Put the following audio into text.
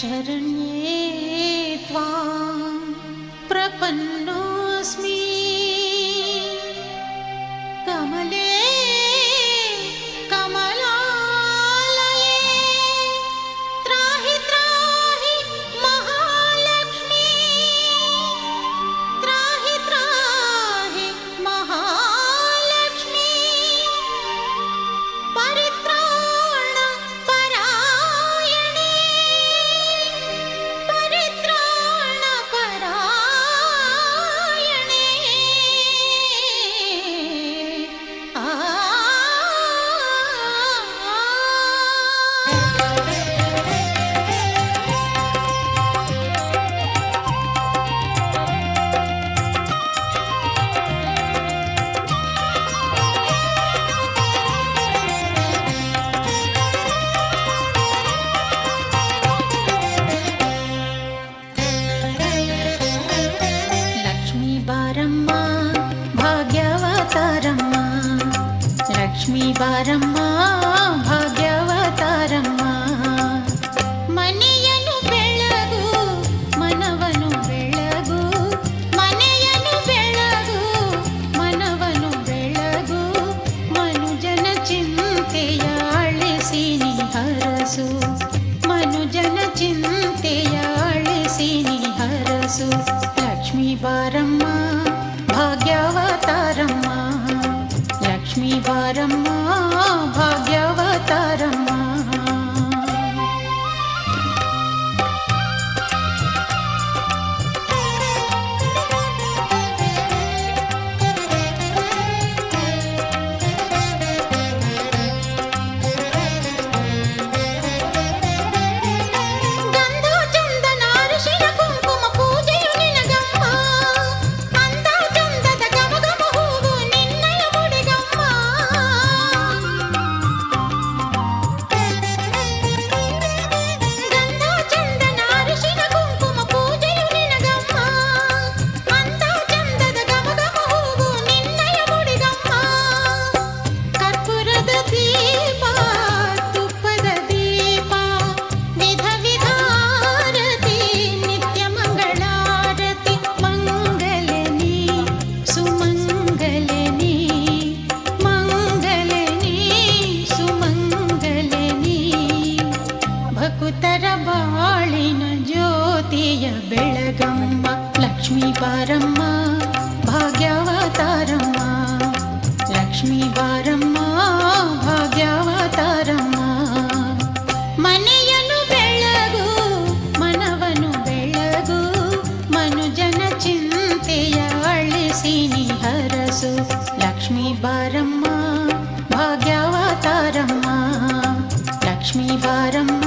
शरण्ये त्वां प्रपन्नोऽस्मि భాగ్యవతారమ్మ లక్ష్మీ బారమ్మ భాగ్యవతారమ్మ ಮನೆಯನು ಬೆಳಗು ಮನವನು ಬೆಳಗು ಮನೆಯನು ಬೆಳಗು ಮನವನು ಬೆಳಗು ಮನುಜನ ಚಿಂತೆಯ ಅಳಿಸಿ ನೀ ಹರಸು ಮನುಜನ ಚಿಂತೆಯ ಅಳಿಸಿ ನೀ ಹರಸು ಲಕ್ಷ್ಮೀ ಬಾರಮ್ಮ ब्रह्मा भाग्यावतारम् ವಿಜಯ ಬೆಳಗಮ್ಮ ಲಕ್ಷ್ಮೀ ಪಾರಮ್ಮ ಭಾಗ್ಯಾವತಾರಮ್ಮ ಲಕ್ಷ್ಮೀ ಬಾರಮ್ಮ ಭಾಗ್ಯಾವತಾರಮ್ಮ ಮನೆಯನ್ನು ಬೆಳಗು ಮನವನ್ನು ಬೆಳಗು ಮನುಜನ ಚಿಂತೆಯ ಅಳಿಸಿ ಹರಸು ಲಕ್ಷ್ಮೀ ಬಾರಮ್ಮ ಭಾಗ್ಯಾವತಾರಮ್ಮ ಲಕ್ಷ್ಮೀ ಬಾರಮ್ಮ